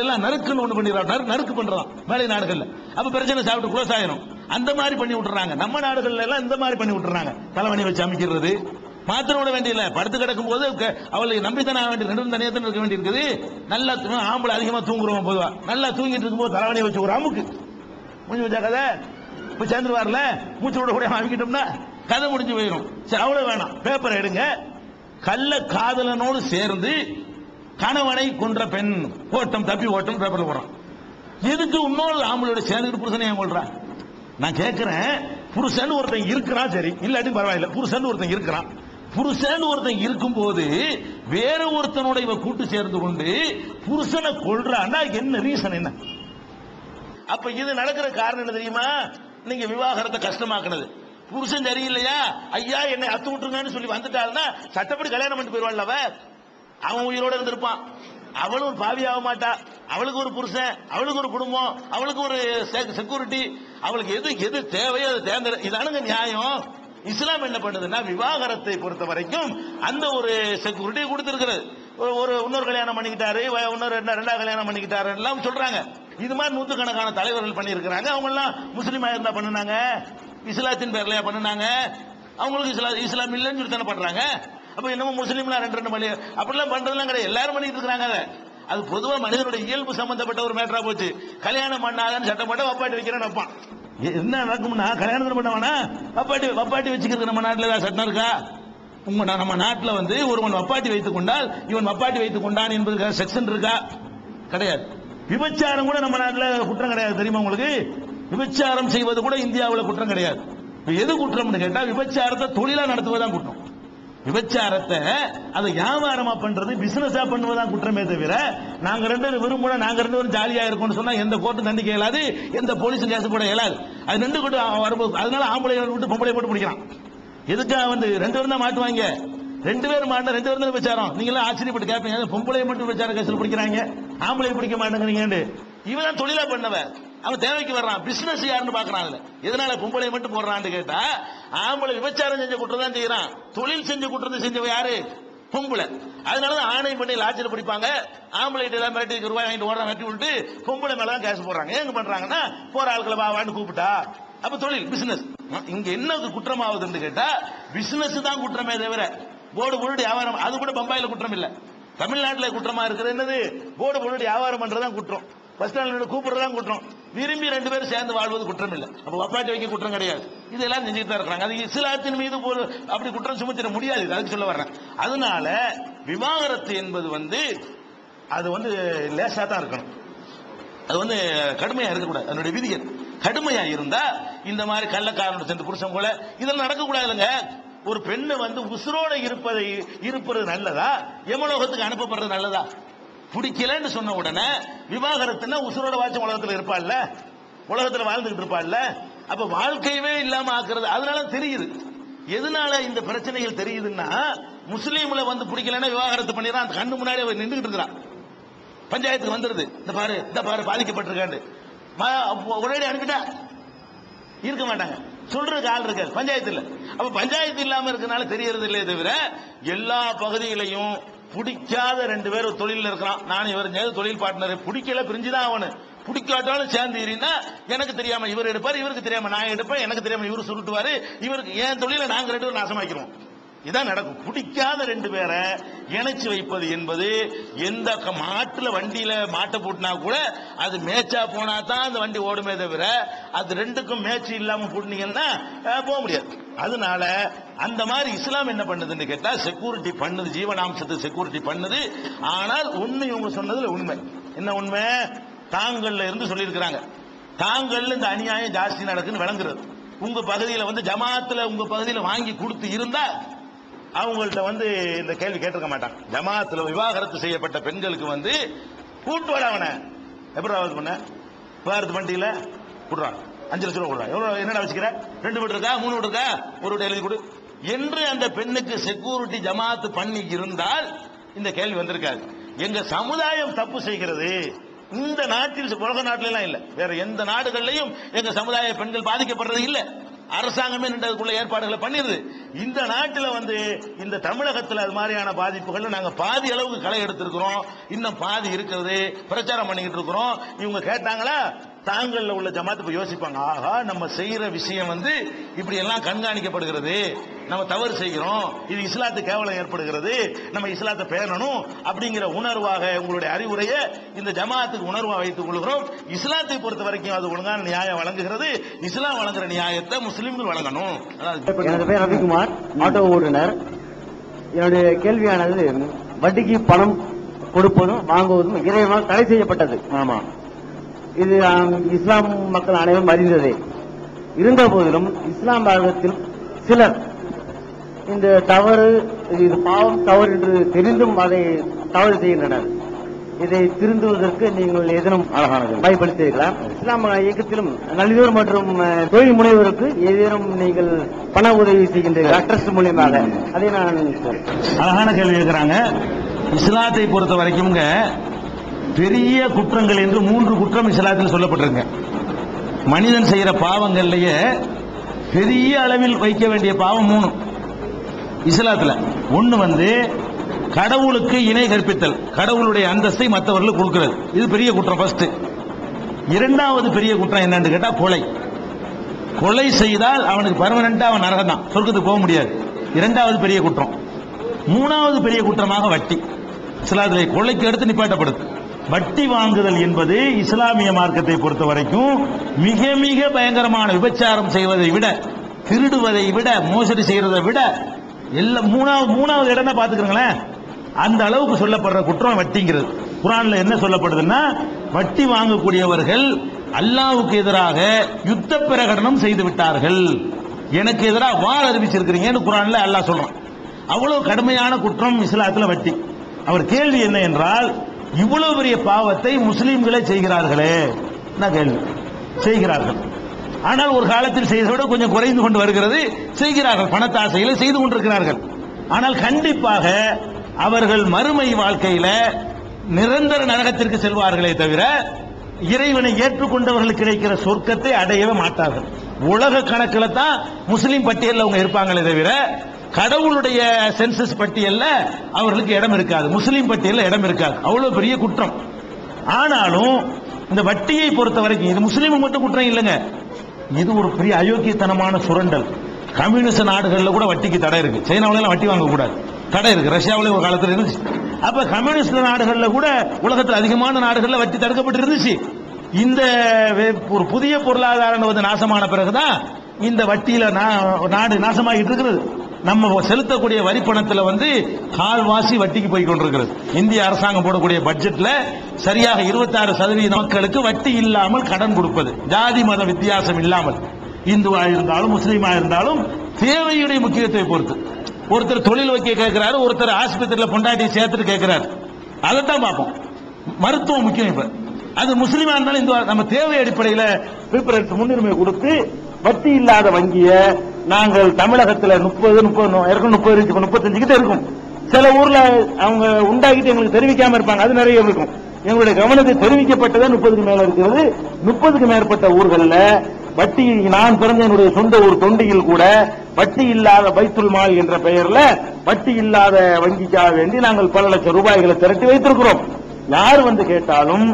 எல்லாம் நறுக்குன்னு ஒன்று பண்ணிடுறான் நறுக்கு பண்ணுறான் மேலை நாடுகளில். அப்போ பிரச்சனை சாப்பிட்டு க்ளோஸ் ஆயிரும். அந்த மாதிரி பண்ணி விட்டுறாங்க. நம்ம நாடுகள்ல எல்லாம் இந்த மாதிரி பண்ணி விட்டுறாங்க. தலைவணி வச்சு அமைக்கிறது. மாத்திரம் விட வேண்டியதில்ல. படுத்து கிடக்கும் போது அவளை நம்பித்தானே ஆக வேண்டிய ரெண்டு தனியாக இருக்க வேண்டியிருக்குது. நல்லா ஆம்பளை அதிகமாக தூங்குறோம் பொதுவாக நல்லா தூங்கிட்டு இருக்கும்போது தலைவணி வச்சு ஒரு அமுக்கு. முடிஞ்சு வச்சா கதை? இப்ப சேர்ந்துருவார்ல? மூச்சு விட கூட அமைக்கிட்டோம்னா கதை முடிஞ்சு போயிடும் சரி அவ்வளோ வேணாம். பேப்பரை எடுங்க. கள்ள காதலனோடு சேர்ந்து கணவனை கொன்ற பெண் ஓட்டம் தப்பி ஓட்டம் பேப்பர்ல போடுறான். எதுக்கு இன்னொரு ஆம்பளோட சேர்ந்துட்டு புருஷனை ஏன் கொள்றான் நான் கேட்கிறேன் புருஷன் ஒருத்தன் இருக்கிறான் சரி இல்லாட்டி பரவாயில்ல புருஷன் ஒருத்தன் இருக்கிறான். புருஷன் ஒருத்தன் இருக்கும் போது வேற ஒருத்தனோட இவ கூட்டு சேர்ந்து கொண்டு புருஷனை கொள்றான்னா என்ன ரீசன் என்ன? அப்ப இது நடக்கிற காரணம் என்ன தெரியுமா? நீங்க விவாகரத்தை கஷ்டமாக்குனது. புருஷன் சரியில்லையா? ஐயா என்னை அத்து விட்டுருங்கன்னு சொல்லி வந்துட்டாள்னா சட்டப்படி கல்யாணம் பண்ணிட்டு போயிருவாள் அவன் உயிரோட இருந்திருப்பான். அவளும் பாவி ஆக மாட்டா. அவளுக்கு ஒரு புருஷன் அவளுக்கு ஒரு குடும்பம் அவளுக்கு ஒரு செக்யூரிட்டி அவளுக்கு எது எது தேவையோ அது தேர்ந்தெடு. இதானுங்க நியாயம். இஸ்லாம் என்ன பண்ணுதுன்னா விவாகரத்தை பொறுத்த வரைக்கும் அந்த ஒரு செக்யூரிட்டி கொடுத்துருக்குறது. ஒரு- ஒரு இன்னொரு கல்யாணம் பண்ணிக்கிட்டாரு இன்னொரு ரெண்டா ரெண்டாவது கல்யாணம் பண்ணிக்கிட்டாரு எல்லாம் சொல்றாங்க. இது மாதிரி நூற்றுக்கணக்கான தலைவர்கள் பண்ணியிருக்கிறாங்க. அவங்க எல்லாம் இருந்தால் பண்ணினாங்க. இஸ்லாத்தின் பேர்லையா பண்ணுனாங்க. அவங்களுக்கு இஸ்லா இஸ்லாம் இல்லைன்னு சொல்லி தானே பண்ணுறாங்க அப்ப என்னமோ முஸ்லீம்லாம் ரெண்டு ரெண்டு மணி அப்படிலாம் பண்றதுலாம் கிடையாது. எல்லாரும் பண்ணிட்டு இருக்கிறாங்க அது. பொதுவா மனிதனுடைய இயல்பு சம்பந்தப்பட்ட ஒரு மேட்டரா போச்சு. கல்யாணம் பண்ணாதன்னு சட்டம் போட்ட வப்பாட்டி வைக்கிறேன் வைப்பான். என்ன நடக்கும்னா கல்யாணம் பண்ண வேணா வப்பாட்டி வப்பாட்டி வச்சுக்கிறது நம்ம நாட்டில் ஏதாவது சட்டம் இருக்கா? உங்க நம்ம நாட்டில் வந்து ஒருவன் வப்பாட்டி வைத்துக் கொண்டால் இவன் வப்பாட்டி வைத்துக் கொண்டான் என்பது செக்ஷன் இருக்கா? கிடையாது. விபச்சாரம் கூட நம்ம நாட்டில் குற்றம் கிடையாது. தெரியுமா உங்களுக்கு? விபச்சாரம் செய்வது கூட இந்தியாவில் குற்றம் கிடையாது. எது குற்றம்னு கேட்டால் விபச்சாரத்தை தொழிலாக நடத்துவதுதான் குற்றம். விபச்சாரத்தை அதை வியாபாரமா பண்றது பிசினஸா பண்ணுவதான் குற்றமே தவிர நாங்க ரெண்டு பேரும் விரும்புனா நாங்க ரெண்டு பேரும் ஜாலியா இருக்கோம்னு சொன்னா எந்த கோர்ட்டு தண்டிக்க இயலாது எந்த போலீஸும் கேஸ் போட இயலாது. அது ரெண்டு கூட வரும்போது அதனால ஆம்பளை விட்டு பொம்பளை போட்டு பிடிக்கிறான். எதுக்காக வந்து ரெண்டு பேரும் தான் மாட்டுவாங்க? ரெண்டு பேரும் மாட்டினா ரெண்டு பேரும் தான் விபச்சாரம்? நீங்க எல்லாம் ஆச்சரியப்பட்டு கேட்பீங்க பொம்பளை மட்டும் விபச்சார கேஸ்ல பிடிக்கிறாங்க? ஆம்பளை பிடிக்க மாட்டேங்கிறீங்க இவன் தான் தொழிலா பண்ணவன். அவன் தேவைக்கு வர்றான். பிசினஸ் யாருன்னு பாக்குறான் அதுல. எதனால பொம்பளை மட்டும் போடுறான்னு கேட்டா ஆம்பளை விபச்சாரம் செஞ்ச குற்றம் தான் செய்யறான். தொழில் செஞ்ச குற்றத்தை செஞ்சவ யாரு? பொம்பளை. அதனாலதான் ஆணையம் பண்ணி லாட்சியில் பிடிப்பாங்க. ஆம்பளை எல்லாம் மிரட்டி ரூபாய் வாங்கிட்டு ஓட வெட்டி விட்டு பொம்பளை மேல தான் கேஸ் போடுறாங்க ஏங்க பண்றாங்கன்னா போற ஆட்களை வா வான்னு கூப்பிட்டா. அப்ப தொழில் பிசினஸ் இங்க என்ன குற்றம் ஆகுதுன்னு கேட்டா பிசினஸ் தான் குற்றமே தவிர போர்டு போர்டு வியாபாரம் அது கூட பம்பாயில குற்றம் இல்ல. தமிழ்நாட்டில் குற்றமா இருக்கிறது என்னது? போர்டு போர்டு வியாபாரம் பண்றதுதான் குற்றம். பஸ் ஸ்டாண்ட்ல கூப்பிடுறதான் குற்றம். விரும்பி ரெண்டு பேரும் சேர்ந்து வாழ்வது குற்றம் இல்லை அப்போ வப்பாட்டி வைக்க குற்றம் கிடையாது. இதெல்லாம் செஞ்சுட்டு தான் இருக்கிறாங்க. அது இஸ்லாத்தின் மீது ஒரு அப்படி குற்றம் சுமத்திட முடியாது. அதுக்கு சொல்ல வர்றேன். அதனால விவாகரத்து என்பது வந்து அது வந்து லேசாக தான் இருக்கணும். அது வந்து கடுமையாக இருக்கக்கூடாது. அதனுடைய விதிகள். கடுமையாக இருந்தால் இந்த மாதிரி கள்ளக்காரனோட சேர்ந்து புருஷன் போல இதெல்லாம் நடக்கக்கூடாதுங்க. ஒரு பெண்ணு வந்து உசுரோட இருப்பதை இருப்பது நல்லதா? எமலோகத்துக்கு அனுப்பப்படுறது நல்லதா? பிடிக்கலன்னு சொன்ன உடனே விவாகரத்துனா உசுரோட வாட்சம் உலகத்துல இருப்பாள்ல? உலகத்துல வாழ்ந்துகிட்டு இருப்பாள்ல? அப்ப வாழ்க்கையவே இல்லாம ஆக்குறது அதனால தெரியுது. எதனால இந்த பிரச்சனைகள் தெரியுதுன்னா முஸ்லீம்ல வந்து பிடிக்கலன்னா விவாகரத்து பண்ணிடுறான் அந்த கண்ணு முன்னாடி அவர் நின்றுகிட்டு இருக்கிறான். பஞ்சாயத்துக்கு வந்துருது. இந்த பாரு இந்த பாரு பாதிக்கப்பட்டிருக்காண்டு ம- உடனடி அனுப்பிட்டா? இருக்க மாட்டாங்க. சொல்றதுக்கு ஆள் இருக்காது பஞ்சாயத்து இல்ல அப்ப பஞ்சாயத்து இல்லாம இருக்கனால தெரியறது இல்லையே தவிர எல்லா பகுதிகளையும் பிடிக்காத ரெண்டு பேரும் தொழில் இருக்கிறான். நான் இவர் தொழில் பார்ட்னர் பிடிக்கல பிரிஞ்சுதான் அவனு. பிடிக்காட்டாலும் சேர்ந்து எனக்கு தெரியாம இவர் எடுப்பார் இவருக்கு தெரியாம நான் எடுப்பேன் எனக்கு தெரியாம இவரு சுருட்டுவாரு. இவருக்கு என் தொழில நாங்க ரெண்டு பேரும் நாசமாக்கிறோம் இதான் நடக்கும். பிடிக்காத ரெண்டு பேரை இணைச்சு வைப்பது என்பது எந்த க- மாட்டுல வண்டியில மாட்டை பூட்டினா கூட அது மேய்ச்சா போனா தான் அந்த வண்டி ஓடுமே தவிர அது ரெண்டுக்கும் மேய்ச்சி இல்லாம பூட்டினீங்கன்னா போக முடியாது. அதனால அந்த மாதிரி இஸ்லாம் என்ன பண்ணுதுன்னு கேட்டா செக்யூரிட்டி பண்ணுது ஜீவனாம்சத்தை செக்யூரிட்டி பண்ணுது. ஆனால் ஒண்ணு இவங்க சொன்னதுல உண்மை. என்ன உண்மை? தாங்கள்ல இருந்து சொல்லியிருக்கிறாங்க. தாங்கள்ல இந்த அநியாயம் ஜாஸ்தி நடக்குன்னு விளங்குறது. உங்க பகுதியில வந்து ஜமாத்துல உங்க பகுதியில வாங்கி கொடுத்து இருந்தா அவங்கள்ட்ட வந்து இந்த கேள்வி கேட்டிருக்க மாட்டான். ஜமாத்துல விவாகரத்து செய்யப்பட்ட பெண்களுக்கு வந்து கூட்டு வர அவனை. எப்படி ஆகுது பண்ண விவாகரத்து பண்ணிட்டீங்கள? கொடுறான் அஞ்சு லட்சம் ரூபா கொடுறான் எவ்வளவு என்னடா வச்சுக்கிற? ரெண்டு வீடு இருக்கா? மூணு வீடு இருக்கா? ஒரு வீடு எழுதி கொடு. என்று அந்த பெண்ணுக்கு செக்யூரிட்டி ஜமாத்து பண்ணி இருந்தால் இந்த கேள்வி வந்திருக்காது. எங்க சமுதாயம் தப்பு செய்கிறது. இந்த நாட்டில் உலக நாட்டிலாம் இல்லை. வேற எந்த நாடுகள்லையும் எங்க சமுதாய பெண்கள் பாதிக்கப்படுறது இல்லை. அரசாங்கமே நின்றதுக்குள்ள ஏற்பாடுகளை பண்ணிருது. இந்த நாட்டில் வந்து இந்த தமிழகத்தில் அது மாதிரியான பாதிப்புகள் நாங்கள் பாதி அளவுக்கு களை எடுத்திருக்கிறோம். இன்னும் பாதி இருக்கிறது. பிரச்சாரம் பண்ணிக்கிட்டு இருக்கிறோம். இவங்க கேட்டாங்களா? தாங்கள்ல உள்ள ஜமாத்து இப்ப யோசிப்பாங்க ஆஹா நம்ம செய்யற விஷயம் வந்து இப்படி எல்லாம் கண்காணிக்கப்படுகிறது. நம்ம தவறு செய்கிறோம். இது இஸ்லாத்துக்கு கேவலம் ஏற்படுகிறது. நம்ம இஸ்லாத்தை பேணணும். அப்படிங்கிற உணர்வாக உங்களுடைய அறிவுரையை இந்த ஜமாத்துக்கு உணர்வா வைத்துக் கொள்கிறோம். இஸ்லாத்தை பொறுத்த வரைக்கும் அது ஒழுங்கான நியாயம் வழங்குகிறது. இஸ்லாம் வழங்குற நியாயத்தை முஸ்லிம்கள் வழங்கணும். எனது பேர் ரவிக்குமார் ஆட்டோ ஓட்டுநர். என்னுடைய கேள்வியானது வட்டிக்கு பணம் கொடுப்பதும் வாங்குவதும் இறைவனால் தடை செய்யப்பட்டது. ஆமா. இது இஸ்லாம் மக்கள் அனைவரும் அறிந்ததே. இருந்த போதிலும் இஸ்லாம் மார்க்கத்தில் சிலர் இந்த தவறு இது பாவம் தவறு என்று தெரிந்தும் அதை தவறு செய்கின்றனர். இதை திருந்துவதற்கு நீங்கள் ஏதேனும் பயன்படுத்தீர்களா இஸ்லாம் இயக்கத்திலும் நலிதோர் மற்றும் தொழில் முனைவோருக்கு ஏதேனும் நீங்கள் பண உதவி செய்கின்றீர்கள்? ட்ரஸ்ட் மூலியமாக. அதை நான் சொல்றேன். அழகான கேள்வி கேட்கிறாங்க. இஸ்லாத்தை பொறுத்த வரைக்கும்ங்க பெரிய குற்றங்கள் என்று மூன்று குற்றம் இஸ்லாத்தில் சொல்லப்பட்டிருங்க மனிதன் செய்கிற பாவங்கள்லயே பெரிய அளவில் வைக்க வேண்டிய பாவம் மூணு. இஸ்லாத்தில். ஒன்று வந்து கடவுளுக்கு இணை கற்பித்தல். கடவுளுடைய அந்தஸ்தை மற்றவர்களுக்கு கொடுக்கிறது. இது பெரிய குற்றம் ஃபர்ஸ்ட் இரண்டாவது பெரிய குற்றம் என்னன்னு கேட்டால் கொலை. கொலை செய்தால் அவனுக்கு பர்மனண்டா அவன் நரகம் தான் சொர்க்கத்துக்கு போக முடியாது. இரண்டாவது பெரிய குற்றம். மூணாவது பெரிய குற்றமாக வட்டி. சிலாதிரை கொலைக்கு அடுத்து நிப்பாட்டப்படுது வட்டி வாங்குதல் என்பது இஸ்லாமிய மார்க்கத்தை பொறுத்த வரைக்கும் மிக மிக பயங்கரமான விபச்சாரம் செய்வதை விட திருடுவதை விட மோசடி செய்யறதை விட எல்லாம் மூணாவது மூணாவது இடம் பாத்துக்கிறீங்களேன் அந்த அளவுக்கு சொல்லப்படுற குற்றம் வட்டிங்கிறது. குரான்ல என்ன சொல்லப்படுதுன்னா வட்டி வாங்கக்கூடியவர்கள் அல்லாவுக்கு எதிராக யுத்த பிரகடனம் செய்து விட்டார்கள். எனக்கு எதிராக வார் அறிவிச்சிருக்கிறீங்கன்னு குரான்ல அல்லாஹ் சொல்றான். அவ்வளவு கடுமையான குற்றம் இஸ்லாத்துல வட்டி. அவர் கேள்வி என்ன என்றால் இவ்வளவு பெரிய பாவத்தை முஸ்லீம்களே செய்கிறார்களே. என்ன கேள்வி? செய்கிறார்கள். ஆனால் ஒரு காலத்தில் செய்ததை விட கொஞ்சம் குறைந்து கொண்டு வருகிறது. செய்கிறார்கள். பணத்தாசையில செய்து கொண்டிருக்கிறார்கள். ஆனால் கண்டிப்பாக அவர்கள் மறுமை வாழ்க்கையில நிரந்தர நரகத்திற்கு செல்வார்களே தவிர இறைவனை ஏற்றுக்கொண்டவர்கள் கிடைக்கிற சொர்க்கத்தை அடையவே மாட்டார்கள். உலக கணக்கில் தான் முஸ்லீம் பட்டியலில் அவங்க இருப்பாங்களே தவிர கடவுளுடைய சென்சஸ் பட்டியல்ல அவர்களுக்கு இடம் இருக்காது. முஸ்லீம் பட்டியல்ல இடம் இருக்காது. அவ்வளவு பெரிய குற்றம். ஆனாலும் இந்த வட்டியை பொறுத்த வரைக்கும் இது முஸ்லீம் மட்டும் குற்றம் இல்லைங்க. இது ஒரு பெரிய அயோக்கியத்தனமான சுரண்டல். கம்யூனிஸ்ட் நாடுகளில் கூட வட்டிக்கு தடை இருக்கு. சைனாவில வட்டி வாங்கக்கூடாது. தடை இருக்கு. ரஷ்யாவில ஒரு காலத்தில் இருந்துச்சு. அப்ப கம்யூனிஸ்ட் நாடுகளில் கூட உலகத்தில் அதிகமான நாடுகளில் வட்டி தடுக்கப்பட்டு இருந்துச்சு இந்த வே- ஒரு புதிய பொருளாதாரம் வந்து நாசமான பிறகுதான் இந்த வட்டியில நா- நாடு நாசமாகிட்டு இருக்கிறது. நம்ம செலுத்தக்கூடிய வரி பணத்தில் வந்து கால்வாசி வட்டிக்கு போய் கொண்டிருக்கிறது. இந்திய அரசாங்கம் போடக்கூடிய பட்ஜெட்ல சரியாக 26% சதவீத மக்களுக்கு வட்டி இல்லாமல் கடன் கொடுப்பது. ஜாதி மத வித்தியாசம் இல்லாமல். இந்துவா இருந்தாலும் முஸ்லீமா இருந்தாலும் தேவையுடைய முக்கியத்துவத்தை பொறுத்து. ஒருத்தர் தொழில் வைக்க கேட்கிறாரு ஒருத்தர் ஆஸ்பத்திரியில் பொண்டாட்டி சேர்த்துட்டு கேட்கிறாரு. அதைத்தான் பார்ப்போம். மருத்துவம் முக்கியம் இப்ப. அது முஸ்லீமா இருந்தாலும் இந்து நம்ம தேவை அடிப்படையில் முன்னுரிமை கொடுத்து வட்டி இல்லாத வங்கியை நாங்கள் தமிழகத்துல முப்பது முப்பது இருக்கும் முப்பது முப்பத்தஞ்சு கிட்ட இருக்கும். சில ஊர்ல அவங்க உண்டாக்கிட்டு எங்களுக்கு தெரிவிக்காம இருப்பாங்க. அது நிறைய இருக்கும். எங்களுடைய கவனத்தை தெரிவிக்கப்பட்டதே முப்பதுக்கு மேல இருக்கிறது. முப்பதுக்கு மேற்பட்ட ஊர்களில் வட்டி நான் பிறந்த என்னுடைய சொந்த ஊர் தொண்டியில் கூட வட்டி இல்லாத பைத்துல் மால் என்ற பெயர்ல வட்டி இல்லாத வங்கிக்காக வேண்டி நாங்கள் பல லட்சம் ரூபாய்களை திரட்டி வைத்திருக்கிறோம். யார் வந்து கேட்டாலும்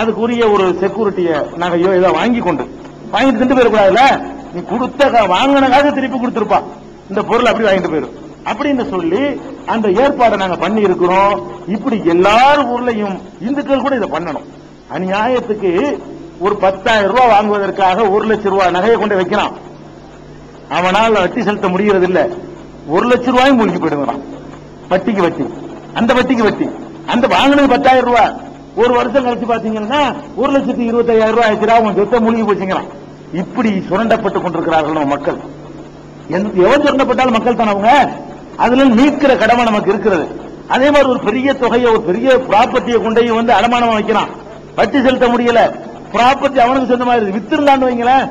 அதுக்குரிய ஒரு செக்யூரிட்டியை நாங்கள் ஏதோ வாங்கி கொண்டு வாங்கிட்டு திண்டு போயிடக்கூடாதுல்ல? நீ கொடுத்த கா- திருப்பி கொடுத்துருப்பா. இந்த பொருள் அப்படி வாங்கிட்டு போயிடும் அப்படின்னு சொல்லி அந்த ஏற்பாடை நாங்க பண்ணி இருக்கிறோம் இப்படி எல்லார் ஊர்லயும் இந்துக்கள் கூட இதை பண்ணணும். அநியாயத்துக்கு ஒரு பத்தாயிரம் ரூபாய் வாங்குவதற்காக ஒரு லட்சம் ரூபாய் நகையை கொண்டு வைக்கிறான். அவனால் வட்டி செலுத்த முடிகிறது இல்ல ஒரு லட்சம் ரூபாயும் மூழ்கி போயிடுவான் வட்டிக்கு வட்டி. அந்த வட்டிக்கு வட்டி. அந்த வாங்கினது பத்தாயிரம் ரூபாய். ஒரு வருஷம் கழிச்சு பாத்தீங்கன்னா ஒரு லட்சத்தி இருபத்தாயிரம் ரூபாய் ஆயிடுச்சு உன் சொத்தை மூழ்கி போச்சுங்கிறான். இப்படி சுரண்டப்பட்டு கொண்டிருக்கிறார்கள் நம்ம மக்கள்? எந்த- எவன் சுரண்டப்பட்டாலும் மக்கள் தானே அவங்க? அதுல மீட்கிற கடமை நமக்கு இருக்கிறது. அதே மாதிரி ஒரு பெரிய தொகையை ஒரு பெரிய ப்ராப்பர்ட்டியை கொண்டையும் வந்து அடமானமா வைக்கிறான் வட்டி செலுத்த முடியல. ப்ராப்பர்ட்டி அவனுக்கு சொந்தமா இருக்கு. வித்திருந்தான்னு வைங்களேன்.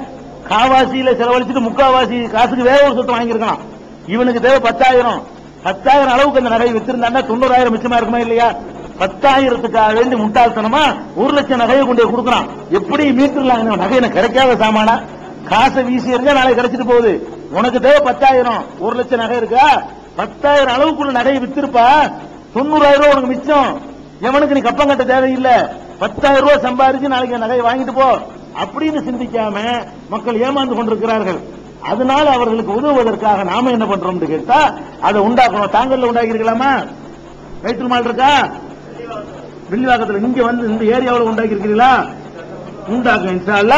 காவாசியில செலவழிச்சுட்டு முக்காவாசி காசுக்கு வேற ஒரு சொத்து வாங்கியிருக்கலாம் இவனுக்கு தேவை பத்தாயிரம். பத்தாயிரம் அளவுக்கு அந்த நகையை வித்திருந்தான்னா தொண்ணூறாயிரம் மிச்சமா இருக்குமா இல்லையா? பத்தாயிரத்துக்காக வேண்டி முட்டாள்தனமா ஒரு லட்சம் நகையை கொண்டு போய் கொடுக்குறான். எப்படி மீட்டுலாம் நகை எனக்கு கிடைக்காத சாமானா? காசை வீசி இருந்தா நாளைக்கு கிடைச்சிட்டு போகுது. உனக்கு தேவை பத்தாயிரம். ஒரு லட்சம் நகை இருக்கா? பத்தாயிரம் அளவுக்குள்ள நகையை வித்திருப்பா. தொண்ணூறாயிரம் ரூபாய் உனக்கு மிச்சம். எவனுக்கு நீ கப்பம் கட்ட தேவையில்லை. பத்தாயிரம் ரூபாய் சம்பாதிச்சு நாளைக்கு நகையை வாங்கிட்டு போ. அப்படின்னு சிந்திக்காம மக்கள் ஏமாந்து கொண்டிருக்கிறார்கள். அதனால அவர்களுக்கு உதவுவதற்காக நாம என்ன பண்றோம் கேட்டா அதை உண்டாக்கணும். தாங்கல்ல உண்டாக்கி இருக்கலாமா வைத்தல் மால் இருக்கா? வில்லிவாக்கத்துல இங்க வந்து இந்த ஏரியாவில் உண்டாக்கி இருக்கிறீங்களா உண்டாக்கும் இன்ஷால்ல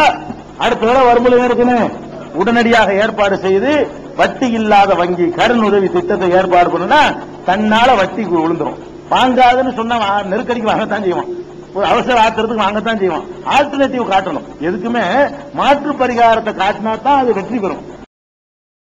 அடுத்த தடவை வரும்போது என்ன இருக்குன்னு உடனடியாக ஏற்பாடு செய்து வட்டி இல்லாத வங்கி கடன் உதவி திட்டத்தை ஏற்பாடு பண்ணுனா தன்னால வட்டி விழுந்துரும். வாங்காதுன்னு சொன்னா நெருக்கடிக்கு வாங்கத்தான் செய்வான். ஒரு அவசர ஆத்திரத்துக்கு வாங்கத்தான் செய்வான். ஆல்டர்னேட்டிவ் காட்டணும். எதுக்குமே மாற்று பரிகாரத்தை காட்டினா தான் அது வெற்றி பெறும்.